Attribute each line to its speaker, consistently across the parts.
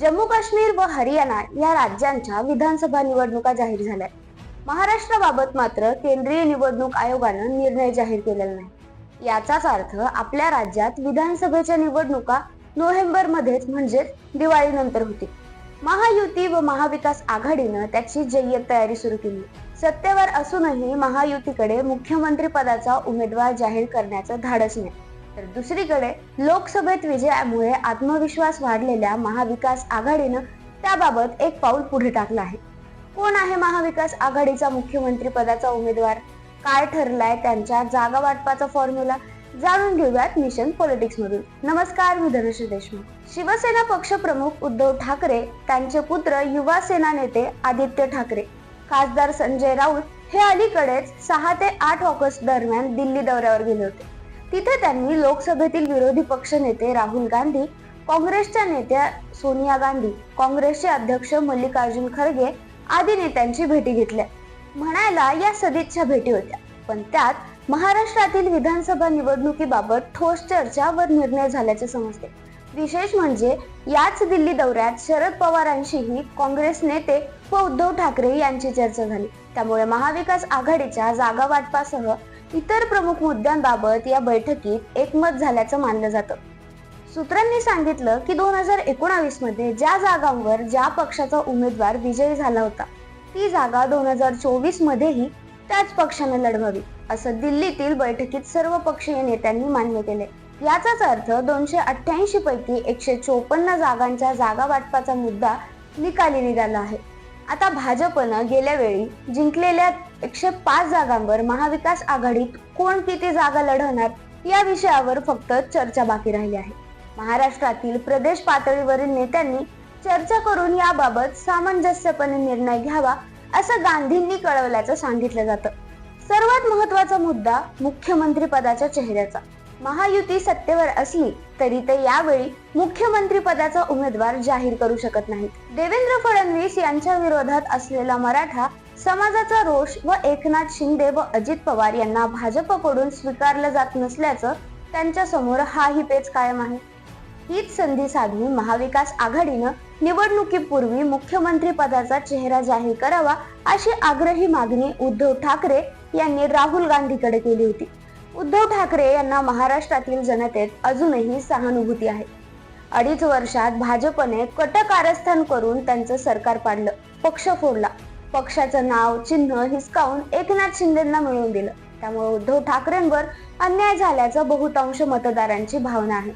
Speaker 1: जम्मू काश्मीर व हरियाणा या राज्यांच्या विधानसभा निवडणुका जाहीर झाल्या. महाराष्ट्राबाबत मात्र केंद्रीय निवडणूक आयोगानं निर्णय जाहीर केलेला नाही. याचाच अर्थ आपल्या राज्यात विधानसभेच्या निवडणुका नोव्हेंबर मध्येच म्हणजेच दिवाळीनंतर होती महायुती व महाविकास आघाडीनं त्याची जय्यत तयारी सुरू केली. सत्तेवर असूनही महायुतीकडे मुख्यमंत्री पदाचा उमेदवार जाहीर करण्याचं धाडस नाही. तर दुसरीकडे लोकसभेत विजयामुळे आत्मविश्वास वाढलेल्या महाविकास आघाडीनं त्याबाबत एक पाऊल पुढे टाकलं आहे. कोण आहे महाविकास आघाडीचा मुख्यमंत्री पदाचा उमेदवार? काय ठरलाय त्यांच्या जागा वाटपाचा फॉर्म्युला जाणून घेऊयात मिशन पॉलिटिक्स मधून. नमस्कार मी धनुष्य देशमुख. शिवसेना पक्ष प्रमुख उद्धव ठाकरे त्यांचे पुत्र युवा सेना नेते आदित्य ठाकरे. खासदार संजय राऊत हे अलीकडेच सहा ते आठ ऑगस्ट दरम्यान दिल्ली दौऱ्यावर गेले होते. तिथे त्यांनी लोकसभेतील विरोधी पक्ष नेते राहुल गांधी काँग्रेसच्या नेत्या सोनिया गांधी काँग्रेसचे अध्यक्ष मल्लिकार्जुन खरगे आदी नेत्यांची भेटी घेतल्या. म्हणायला या सदिच्छा भेटी होत्या. पण त्यात महाराष्ट्रातील विधानसभा निवडणुकीबाबत ठोस चर्चा व निर्णय झाल्याचे समजते. विशेष म्हणजे याच दिल्ली दौऱ्यात शरद पवारांशीही काँग्रेस नेते व उद्धव ठाकरे यांची चर्चा झाली. त्यामुळे महाविकास आघाडीच्या जागा वाटपासह इतर प्रमुख मुद्द्यांबाबत या बैठकीत एकमत झाल्याचं मानलं जातं. सूत्रांनी सांगितलं की दोन हजार एकोणावीसमध्ये ज्या जागांवर ज्या पक्षाचा उमेदवार विजयी झाला होता ती जागा दोन हजार चोवीस मध्येही त्याच पक्षाने लढवावी असं दिल्लीतील बैठकीत सर्व पक्षीय नेत्यांनी मान्य केले याचाच अर्थ दोनशे अठ्ठ्याऐंशी पैकी एकशे चोपन्न जागांच्या जागा वाटपाचा मुद्दा निकाली निघाला आहे. आता भाजपनं गेल्या वेळी जिंकलेल्या एकशे पाच जागांवर महाविकास आघाडीत कोण किती जागा लढवणार या विषयावर फक्त चर्चा बाकी राहिली आहे. महाराष्ट्रातील प्रदेश पातळीवरील नेत्यांनी चर्चा करून याबाबत सामंजस्यपणे निर्णय घ्यावा असं गांधींनी कळवल्याचं सांगितलं जातं. सर्वात महत्त्वाचा मुद्दा मुख्यमंत्री पदाच्या चेहऱ्याचा. महायुती सत्तेवर असली तरी ते यावेळी मुख्यमंत्री पदाचा उमेदवार जाहीर करू शकत नाहीत. देवेंद्र फडणवीस यांच्या विरोधात असलेला मराठा समाजाचा रोष व एकनाथ शिंदे व अजित पवार यांना भाजपकडून स्वीकारलं जात नसल्याचं त्यांच्यासमोर हाही पेच कायम आहे. हीच संधी साधून महाविकास आघाडीनं निवडणुकीपूर्वी मुख्यमंत्री पदाचा चेहरा जाहीर करावा अशी आग्रही मागणी उद्धव ठाकरे यांनी राहुल गांधीकडे केली होती. उद्धव ठाकरे यांना महाराष्ट्रातील जनतेत अजूनही सहानुभूती आहे. अडीच वर्षात भाजपने कटकारस्थान करून त्यांचं सरकार पाडलं पक्ष फोडला. पक्षाचं नाव चिन्ह हिसकावून एकनाथ शिंदेना मिळवून दिलं. त्यामुळे उद्धव ठाकरेंवर अन्याय झाल्याचं बहुतांश मतदारांची भावना आहे.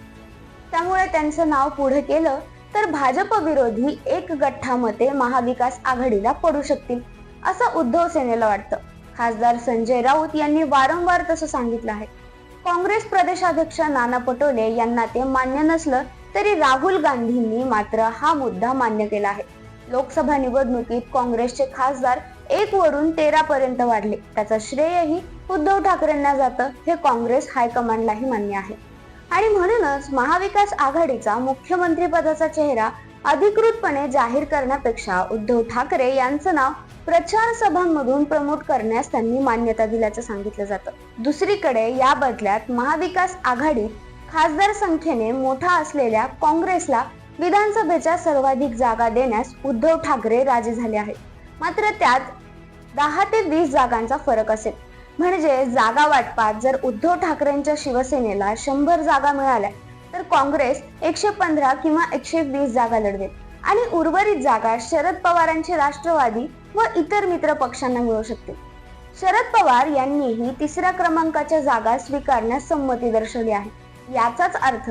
Speaker 1: त्यामुळे त्यांचं नाव पुढे केलं तर भाजप विरोधी एक गठ्ठा मते महाविकास आघाडीला पडू शकतील असं उद्धव सेनेला वाटतं. खासदार संजय राऊत यांनी वारंवार तसं सांगितलं आहे. काँग्रेस प्रदेशाध्यक्ष नाना पटोले यांना ते मान्य नसलं तरी राहुल गांधींनी मात्र हा मुद्दा मान्य केला आहे. लोकसभा निवडणुकीत काँग्रेसचे खासदार एक वरून तेरा पर्यंत वाढले. त्याचं श्रेयही उद्धव ठाकरेंना जातं हे काँग्रेस हायकमांडलाही मान्य आहे. आणि म्हणूनच महाविकास आघाडीचा मुख्यमंत्री पदाचा चेहरा अधिकृतपणे जाहीर करण्यापेक्षा उद्धव ठाकरे यांचं नाव प्रचार सभांमधून प्रमोट करण्यास त्यांनी मान्यता दिल्याचं सांगितलं जातं. दुसरीकडे या बदल्यात महाविकास आघाडीत खासदार संख्येने मोठा असलेल्या काँग्रेसला विधानसभेच्या सर्वाधिक जागा देण्यास उद्धव ठाकरे राजी झाले आहेत. मात्र त्यात दहा ते वीस जागांचा फरक असेल. म्हणजे जागा वाटपात जर उद्धव ठाकरेंच्या शिवसेनेला शंभर जागा मिळाल्या तर काँग्रेस एकशे पंधरा किंवा एकशे वीस जागा लढवेल. आणि उर्वरित जागा शरद पवारांचे राष्ट्रवादी व इतर मित्र पक्षांना मिळू शकतील शरद पवार यांनीही तिसऱ्या क्रमांकाच्या जागा स्वीकारण्यास संमती दर्शवली आहे. याचाच अर्थ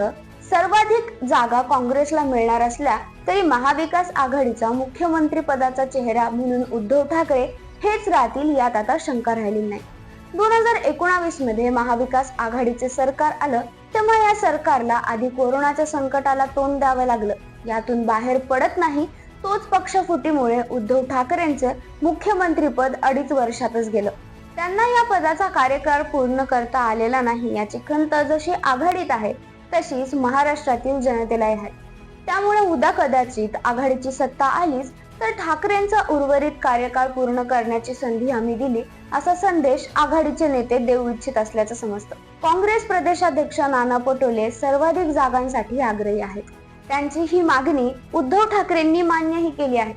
Speaker 1: सर्वाधिक जागा काँग्रेसला मिळणार असल्या तरी महाविकास आघाडीचा मुख्यमंत्री पदाचा चेहरा म्हणून उद्धव ठाकरे हेच राहतील यात आता शंका राहिली नाही. दोन हजार एकोणावीसमध्ये महाविकास आघाडीचे सरकार आलं तेव्हा या सरकारला आधी कोरोनाच्या संकटाला तोंड द्यावं लागलं. यातून बाहेर पडत नाही तोच पक्षफुटीमुळे उद्धव ठाकरेंचं मुख्यमंत्रीपद अडीच वर्षातच गेलं. त्यांना या पदाचा कार्यकाळ पूर्ण करता आलेला नाही याची खंत जशी आघाडीत आहे तशीच महाराष्ट्रातील जनतेलाही आहे. त्यामुळे उद्या कदाचित आघाडीची सत्ता आलीच तर ठाकरेंचा उर्वरित कार्यकाळ पूर्ण करण्याची संधी आम्ही दिली असा संदेश आघाडीचे नेते देऊ इच्छित असल्याचं समजतं. काँग्रेस प्रदेशाध्यक्ष नाना पटोले सर्वाधिक जागांसाठी आग्रही आहेत. त्यांची ही मागणी उद्धव ठाकरेंनी मान्यही केली आहे.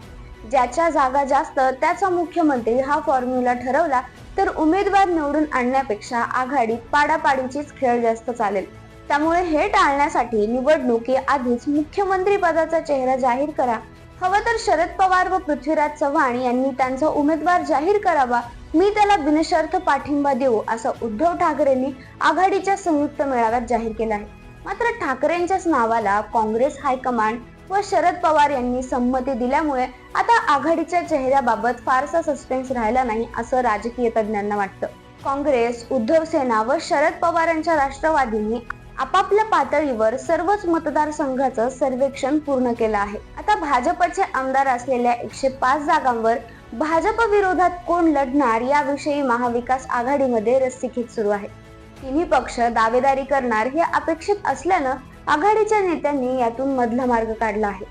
Speaker 1: ज्याच्या जागा जास्त त्याचा मुख्यमंत्री हा फॉर्म्युला ठरवला तर उमेदवार निवडून आणण्यापेक्षा आघाडीत पाडापाडीचीच खेळ जास्त चालेल. त्यामुळे हे टाळण्यासाठी निवडणुकी आधीच मुख्यमंत्री पदाचा चेहरा जाहीर करा हवं तर शरद पवार व पृथ्वीराज चव्हाण यांनी त्यांचा उमेदवार जाहीर करावा. मी त्याला बिनशर्त पाठिंबा देऊ असं उद्धव ठाकरेंनी आघाडीच्या संयुक्त मेळाव्यात जाहीर केलं आहे. मात्र ठाकरेंच्याच नावाला काँग्रेस हायकमांड व शरद पवार यांनी संमती दिल्यामुळे आता आघाडीच्या चेहऱ्याबाबत फारसा सस्पेन्स राहिला नाही असं राजकीय तज्ज्ञांना वाटतं. काँग्रेस उद्धव सेना व शरद पवारांच्या राष्ट्रवादींनी आपापल्या पातळीवर सर्वच मतदारसंघाचं सर्वेक्षण पूर्ण केलं आहे. आता भाजपचे आमदार असलेल्या एकशे पाच जागांवर भाजप विरोधात कोण लढणार याविषयी महाविकास आघाडीमध्ये रस्सीखेच सुरू आहे. तिन्ही पक्ष दावेदारी करणार हे अपेक्षित असल्यानं आघाडीच्या नेत्यांनी यातून मधला मार्ग काढला आहे.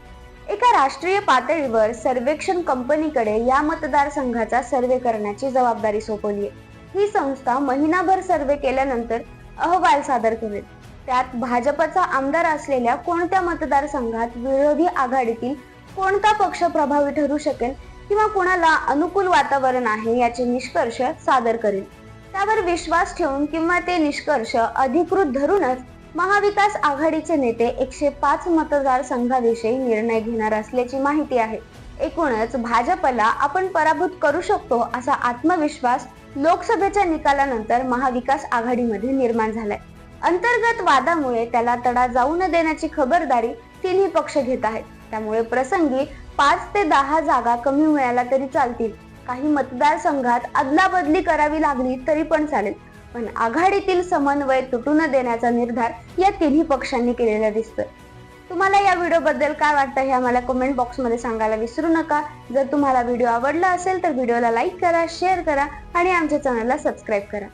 Speaker 1: एका राष्ट्रीय पातळीवर सर्वेक्षण कंपनीकडे या मतदारसंघाचा सर्वे करण्याची जबाबदारी सोपवली आहे. ही संस्था महिनाभर सर्वे केल्यानंतर अहवाल सादर करेल. त्यात भाजपचा आमदार असलेल्या कोणत्या मतदारसंघात विरोधी आघाडीतील कोणता पक्ष प्रभावी ठरू शकेल किंवा कोणाला अनुकूल वातावरण आहे याचे निष्कर्ष सादर करेल. त्यावर विश्वास ठेवून किंवा ते निष्कर्ष अधिकृत धरूनच महाविकास आघाडीचे नेते एकशे पाच मतदारसंघाविषयी निर्णय घेणार असल्याची माहिती आहे. एकूणच भाजपला आपण पराभूत करू शकतो असा आत्मविश्वास लोकसभेच्या निकालानंतर महाविकास आघाडीमध्ये निर्माण झालाय. अंतर्गत वादामुळे त्याला तडा जाऊ न देण्याची खबरदारी तिन्ही पक्ष घेत आहेत. त्यामुळे प्रसंगी पाच ते दहा जागा कमी मिळाल्या तरी चालतील. काही मतदारसंघात अदलाबदली करावी लागली तरी पण चालेल. पण आघाडीतील समन्वय तुटू न देण्याचा निर्धार या तिन्ही पक्षांनी केलेला दिसतोय. तुम्हाला या व्हिडिओ बद्दल काय वाटतं हे आम्हाला कमेंट बॉक्समध्ये सांगायला विसरू नका. जर तुम्हाला व्हिडिओ आवडला असेल तर व्हिडिओला लाईक करा शेअर करा आणि आमच्या चॅनलला सबस्क्राईब करा.